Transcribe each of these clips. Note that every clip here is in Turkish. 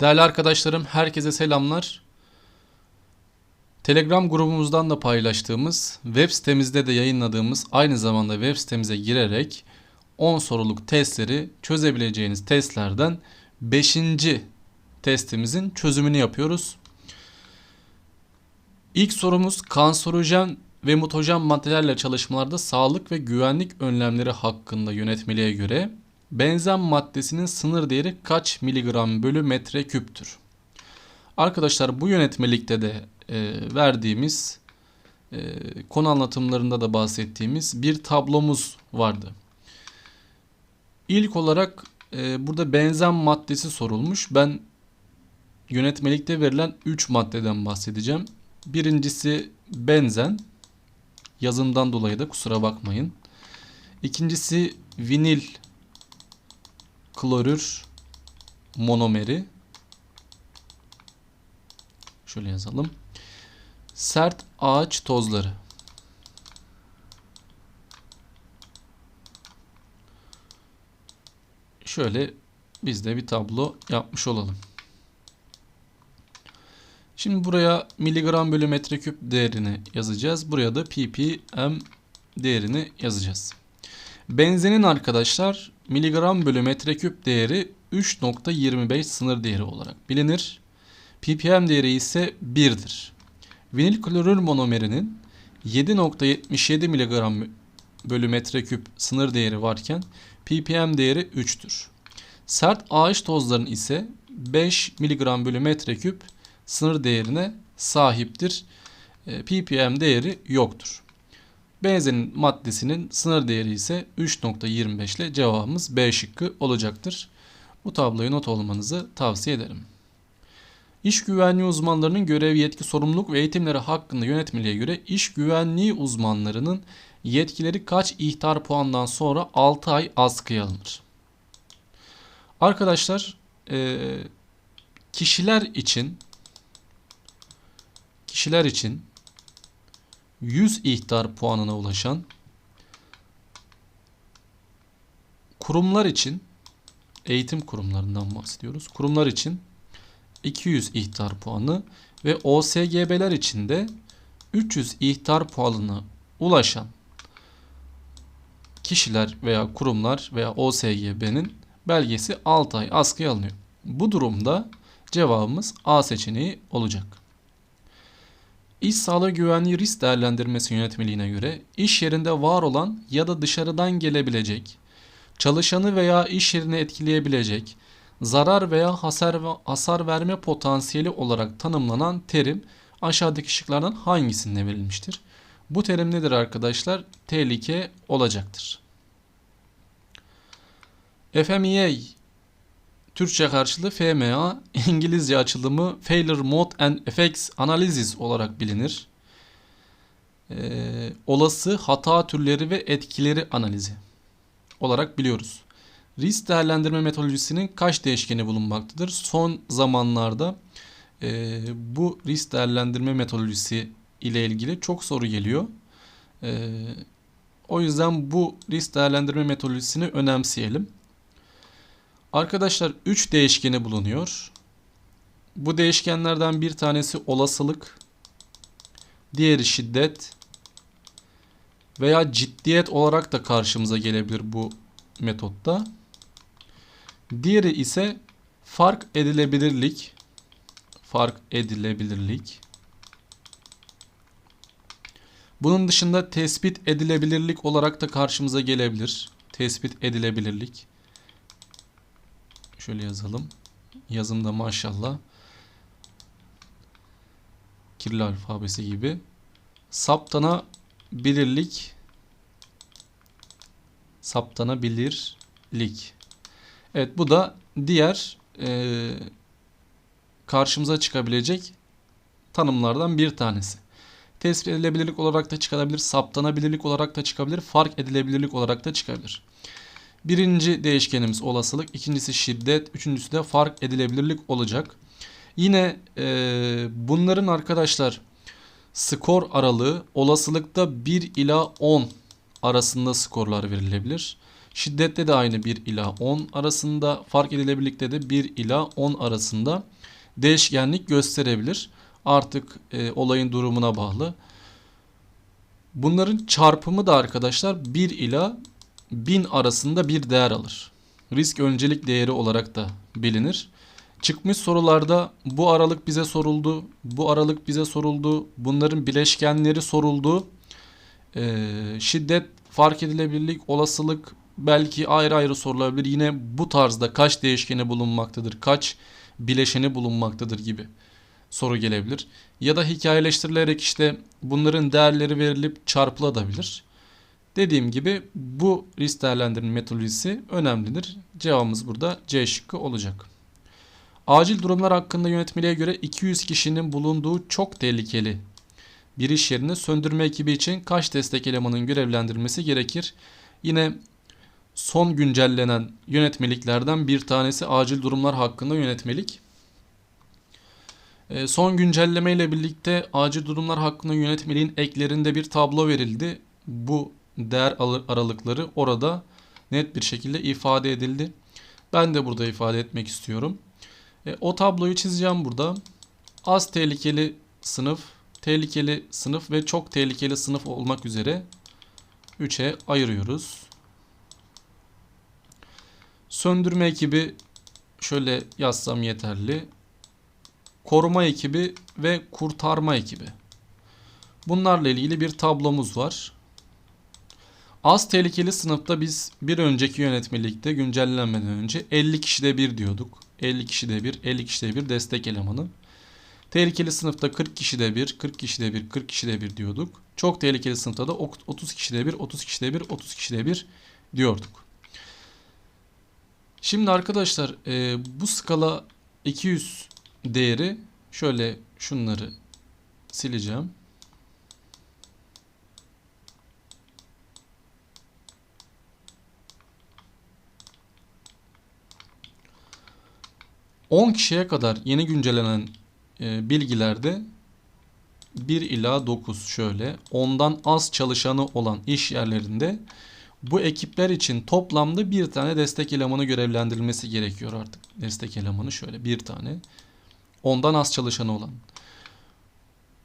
Değerli arkadaşlarım, herkese selamlar. Telegram grubumuzdan da paylaştığımız, web sitemizde de yayınladığımız, aynı zamanda web sitemize girerek 10 soruluk testleri çözebileceğiniz testlerden 5. testimizin çözümünü yapıyoruz. İlk sorumuz kanserojen ve mutajen maddelerle çalışmalarda sağlık ve güvenlik önlemleri hakkında yönetmeliğe göre benzen maddesinin sınır değeri kaç miligram bölü metre küptür? Arkadaşlar bu yönetmelikte de e, verdiğimiz e, konu anlatımlarında da bahsettiğimiz bir tablomuz vardı. İlk olarak e, burada benzen maddesi sorulmuş. Ben yönetmelikte verilen 3 maddeden bahsedeceğim. Birincisi benzen. Yazımdan dolayı da kusura bakmayın. İkincisi vinil klorür monomeri. Şöyle yazalım. Sert ağaç tozları. Şöyle biz de bir tablo yapmış olalım. Şimdi buraya miligram bölü metreküp değerini yazacağız. Buraya da ppm değerini yazacağız. Benzenin arkadaşlar miligram bölü metreküp değeri 3.25 sınır değeri olarak bilinir. ppm değeri ise 1'dir. Vinil klorür monomerinin 7.77 miligram bölü metreküp sınır değeri varken ppm değeri 3'tür. Sert ağaç tozların ise 5 miligram bölü metreküp sınır değerine sahiptir. E, ppm değeri yoktur. Benzenin maddesinin sınır değeri ise 3.25 ile cevabımız B şıkkı olacaktır. Bu tabloyu not almanızı tavsiye ederim. İş güvenliği uzmanlarının görev, yetki, sorumluluk ve eğitimleri hakkında yönetmeliğe göre iş güvenliği uzmanlarının yetkileri kaç ihtar puandan sonra 6 ay askıya alınır? Arkadaşlar e, kişiler için kişiler için 100 ihtar puanına ulaşan kurumlar için eğitim kurumlarından bahsediyoruz. Kurumlar için 200 ihtar puanı ve OSGB'ler için de 300 ihtar puanına ulaşan kişiler veya kurumlar veya OSGB'nin belgesi 6 ay askıya alınıyor. Bu durumda cevabımız A seçeneği olacak. İş sağlığı güvenliği risk değerlendirmesi yönetmeliğine göre iş yerinde var olan ya da dışarıdan gelebilecek, çalışanı veya iş yerini etkileyebilecek, zarar veya hasar, hasar verme potansiyeli olarak tanımlanan terim aşağıdaki şıklardan hangisinde verilmiştir? Bu terim nedir arkadaşlar? Tehlike olacaktır. FMEA Türkçe karşılığı FMA, İngilizce açılımı Failure Mode and Effects Analysis olarak bilinir. Ee, olası hata türleri ve etkileri analizi olarak biliyoruz. Risk değerlendirme metodolojisinin kaç değişkeni bulunmaktadır? Son zamanlarda e, bu risk değerlendirme metodolojisi ile ilgili çok soru geliyor. E, o yüzden bu risk değerlendirme metodolojisini önemseyelim. Arkadaşlar 3 değişkeni bulunuyor. Bu değişkenlerden bir tanesi olasılık, diğeri şiddet veya ciddiyet olarak da karşımıza gelebilir bu metotta. Diğeri ise fark edilebilirlik. Fark edilebilirlik. Bunun dışında tespit edilebilirlik olarak da karşımıza gelebilir. Tespit edilebilirlik. Şöyle yazalım. Yazımda maşallah. Kirli alfabesi gibi. Saptanabilirlik. Saptanabilirlik. Evet bu da diğer e, karşımıza çıkabilecek tanımlardan bir tanesi. Tespit edilebilirlik olarak da çıkabilir, saptanabilirlik olarak da çıkabilir, fark edilebilirlik olarak da çıkabilir. Birinci değişkenimiz olasılık, ikincisi şiddet, üçüncüsü de fark edilebilirlik olacak. Yine e, bunların arkadaşlar skor aralığı olasılıkta 1 ila 10 arasında skorlar verilebilir. Şiddette de aynı 1 ila 10 arasında. Fark edilebilirlikte de 1 ila 10 arasında değişkenlik gösterebilir. Artık e, olayın durumuna bağlı. Bunların çarpımı da arkadaşlar 1 ila 1000 arasında bir değer alır. Risk öncelik değeri olarak da bilinir. Çıkmış sorularda bu aralık bize soruldu, bu aralık bize soruldu, bunların bileşkenleri soruldu. Ee, şiddet, fark edilebilirlik, olasılık belki ayrı ayrı sorulabilir. Yine bu tarzda kaç değişkeni bulunmaktadır, kaç bileşeni bulunmaktadır gibi soru gelebilir. Ya da hikayeleştirilerek işte bunların değerleri verilip çarpılabilir. Dediğim gibi bu risk değerlendirme metodolojisi önemlidir. Cevabımız burada C şıkkı olacak. Acil durumlar hakkında yönetmeliğe göre 200 kişinin bulunduğu çok tehlikeli bir iş yerine söndürme ekibi için kaç destek elemanın görevlendirilmesi gerekir? Yine son güncellenen yönetmeliklerden bir tanesi acil durumlar hakkında yönetmelik. E, son güncelleme ile birlikte acil durumlar hakkında yönetmeliğin eklerinde bir tablo verildi. Bu değer aralıkları orada net bir şekilde ifade edildi. Ben de burada ifade etmek istiyorum. E, o tabloyu çizeceğim burada. Az tehlikeli sınıf, tehlikeli sınıf ve çok tehlikeli sınıf olmak üzere 3'e ayırıyoruz. Söndürme ekibi şöyle yazsam yeterli. Koruma ekibi ve kurtarma ekibi. Bunlarla ilgili bir tablomuz var. Az tehlikeli sınıfta biz bir önceki yönetmelikte güncellenmeden önce 50 kişide bir diyorduk. 50 kişide bir, 50 kişide bir destek elemanı. Tehlikeli sınıfta 40 kişide bir, 40 kişide bir, 40 kişide bir diyorduk. Çok tehlikeli sınıfta da 30 kişide bir, 30 kişide bir, 30 kişide bir diyorduk. Şimdi arkadaşlar e, bu skala 200 değeri şöyle şunları sileceğim. 10 kişiye kadar yeni güncellenen e, bilgilerde 1 ila 9 şöyle 10'dan az çalışanı olan iş yerlerinde bu ekipler için toplamda bir tane destek elemanı görevlendirilmesi gerekiyor artık. Destek elemanı şöyle bir tane. Ondan az çalışanı olan.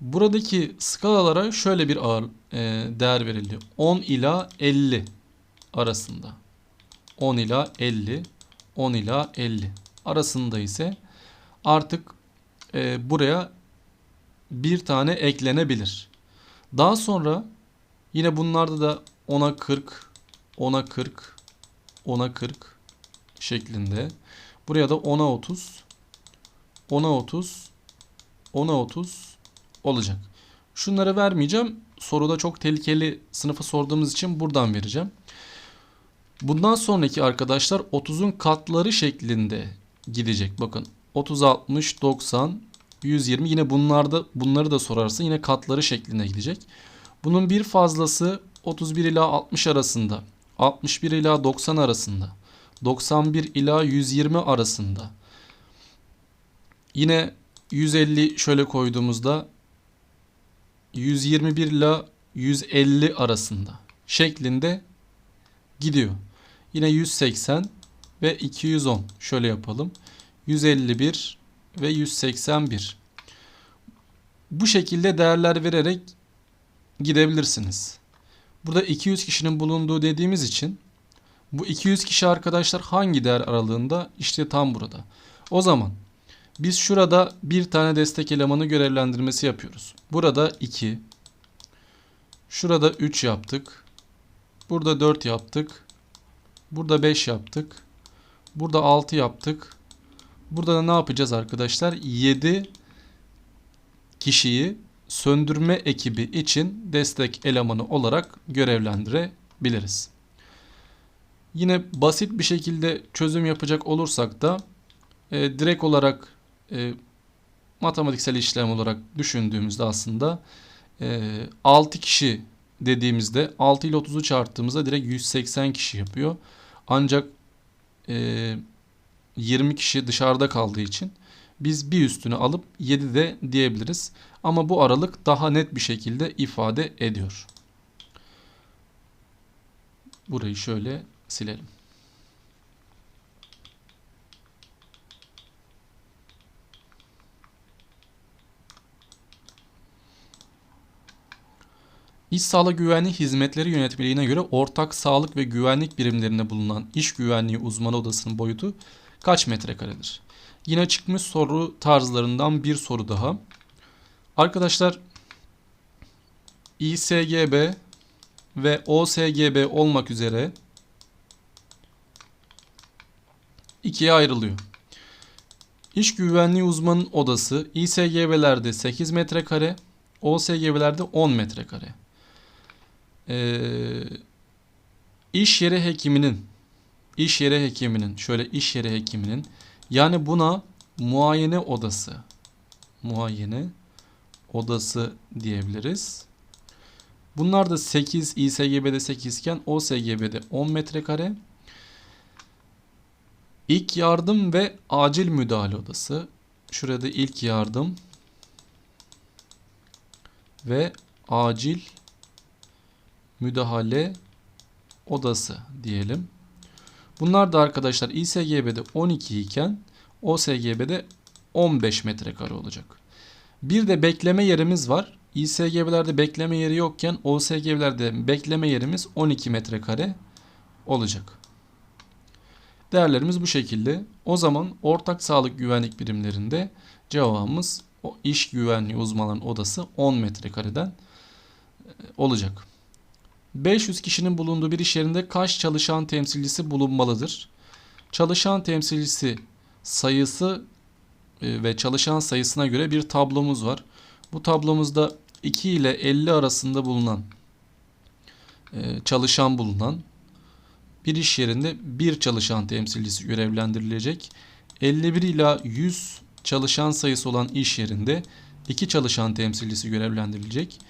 Buradaki skalalara şöyle bir ağır e, değer verildi. 10 ila 50 arasında. 10 ila 50, 10 ila 50 arasında ise artık e, buraya bir tane eklenebilir. Daha sonra yine bunlarda da 10'a 40, 10'a 40, 10'a 40 şeklinde. Buraya da 10'a 30, 10'a 30, 10'a 30 olacak. Şunları vermeyeceğim. Soruda çok tehlikeli sınıfı sorduğumuz için buradan vereceğim. Bundan sonraki arkadaşlar 30'un katları şeklinde gidecek. Bakın 30 60 90 120 yine bunlarda bunları da sorarsa yine katları şeklinde gidecek. Bunun bir fazlası 31 ila 60 arasında, 61 ila 90 arasında, 91 ila 120 arasında. Yine 150 şöyle koyduğumuzda 121 ila 150 arasında şeklinde gidiyor. Yine 180 ve 210 şöyle yapalım. 151 ve 181. Bu şekilde değerler vererek gidebilirsiniz. Burada 200 kişinin bulunduğu dediğimiz için bu 200 kişi arkadaşlar hangi değer aralığında? İşte tam burada. O zaman biz şurada bir tane destek elemanı görevlendirmesi yapıyoruz. Burada 2. Şurada 3 yaptık. Burada 4 yaptık. Burada 5 yaptık. Burada 6 yaptık. Burada da ne yapacağız arkadaşlar? 7 kişiyi söndürme ekibi için destek elemanı olarak görevlendirebiliriz. Yine basit bir şekilde çözüm yapacak olursak da e, direkt olarak e, matematiksel işlem olarak düşündüğümüzde aslında e, 6 kişi dediğimizde 6 ile 30'u çarptığımızda direkt 180 kişi yapıyor. Ancak e, 20 kişi dışarıda kaldığı için biz bir üstünü alıp 7 de diyebiliriz. Ama bu aralık daha net bir şekilde ifade ediyor. Burayı şöyle silelim. İş Sağlık Güvenliği Hizmetleri Yönetmeliğine göre ortak sağlık ve güvenlik birimlerinde bulunan iş güvenliği uzmanı odasının boyutu kaç metrekaredir? Yine çıkmış soru tarzlarından bir soru daha. Arkadaşlar İSGB ve OSGB olmak üzere ikiye ayrılıyor. İş güvenliği uzmanının odası İSGB'lerde 8 metrekare, OSGB'lerde 10 metrekare. Ee, iş yeri hekiminin iş yeri hekiminin şöyle iş yeri hekiminin yani buna muayene odası muayene odası diyebiliriz. Bunlar da 8 İSGB'de 8 iken OSGB'de 10 metrekare. İlk yardım ve acil müdahale odası. Şurada ilk yardım ve acil müdahale odası diyelim. Bunlar da arkadaşlar İSGB'de 12 iken OSGB'de 15 metrekare olacak. Bir de bekleme yerimiz var. İSGB'lerde bekleme yeri yokken OSGB'lerde bekleme yerimiz 12 metrekare olacak. Değerlerimiz bu şekilde. O zaman ortak sağlık güvenlik birimlerinde cevabımız o iş güvenliği uzmanların odası 10 metrekareden olacak. 500 kişinin bulunduğu bir iş yerinde kaç çalışan temsilcisi bulunmalıdır? Çalışan temsilcisi sayısı e, ve çalışan sayısına göre bir tablomuz var. Bu tablomuzda 2 ile 50 arasında bulunan e, çalışan bulunan bir iş yerinde bir çalışan temsilcisi görevlendirilecek. 51 ila 100 çalışan sayısı olan iş yerinde 2 çalışan temsilcisi görevlendirilecek.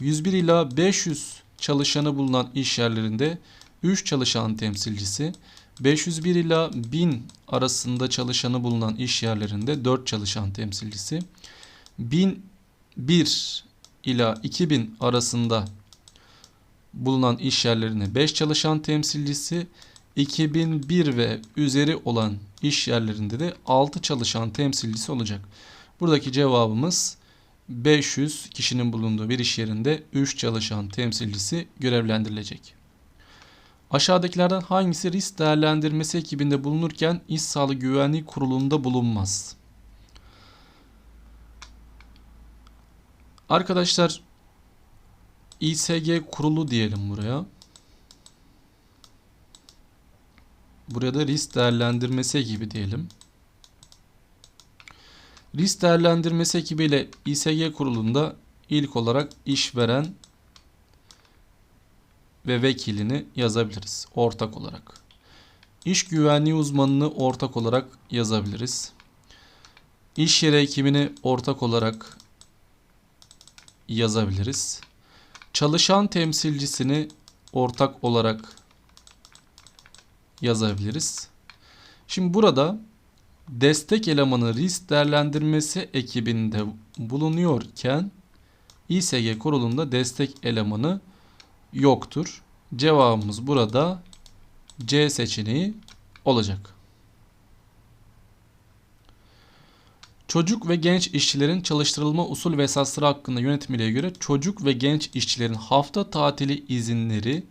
101 ila 500 çalışanı bulunan iş yerlerinde 3 çalışan temsilcisi, 501 ila 1000 arasında çalışanı bulunan iş yerlerinde 4 çalışan temsilcisi, 1001 ila 2000 arasında bulunan iş yerlerine 5 çalışan temsilcisi, 2001 ve üzeri olan iş yerlerinde de 6 çalışan temsilcisi olacak. Buradaki cevabımız 500 kişinin bulunduğu bir iş yerinde 3 çalışan temsilcisi görevlendirilecek. Aşağıdakilerden hangisi risk değerlendirmesi ekibinde bulunurken İş Sağlığı Güvenliği Kurulu'nda bulunmaz? Arkadaşlar İSG kurulu diyelim buraya. Buraya da risk değerlendirmesi ekibi diyelim. Risk değerlendirmesi ekibiyle İSG kurulunda ilk olarak işveren ve vekilini yazabiliriz ortak olarak. İş güvenliği uzmanını ortak olarak yazabiliriz. İş yeri hekimini ortak olarak yazabiliriz. Çalışan temsilcisini ortak olarak yazabiliriz. Şimdi burada destek elemanı risk değerlendirmesi ekibinde bulunuyorken İSG kurulunda destek elemanı yoktur. Cevabımız burada C seçeneği olacak. Çocuk ve genç işçilerin çalıştırılma usul ve esasları hakkında yönetmeliğe göre çocuk ve genç işçilerin hafta tatili izinleri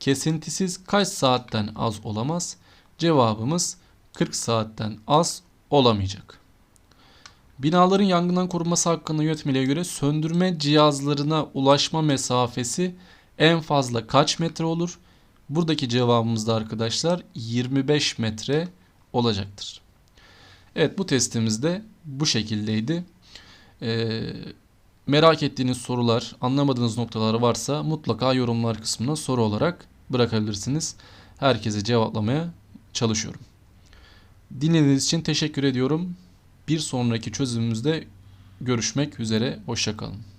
kesintisiz kaç saatten az olamaz? Cevabımız 40 saatten az olamayacak. Binaların yangından korunması hakkında yönetmeliğe göre söndürme cihazlarına ulaşma mesafesi en fazla kaç metre olur? Buradaki cevabımız da arkadaşlar 25 metre olacaktır. Evet bu testimiz de bu şekildeydi. Ee, merak ettiğiniz sorular, anlamadığınız noktalar varsa mutlaka yorumlar kısmına soru olarak bırakabilirsiniz. Herkese cevaplamaya çalışıyorum. Dinlediğiniz için teşekkür ediyorum. Bir sonraki çözümümüzde görüşmek üzere. Hoşçakalın.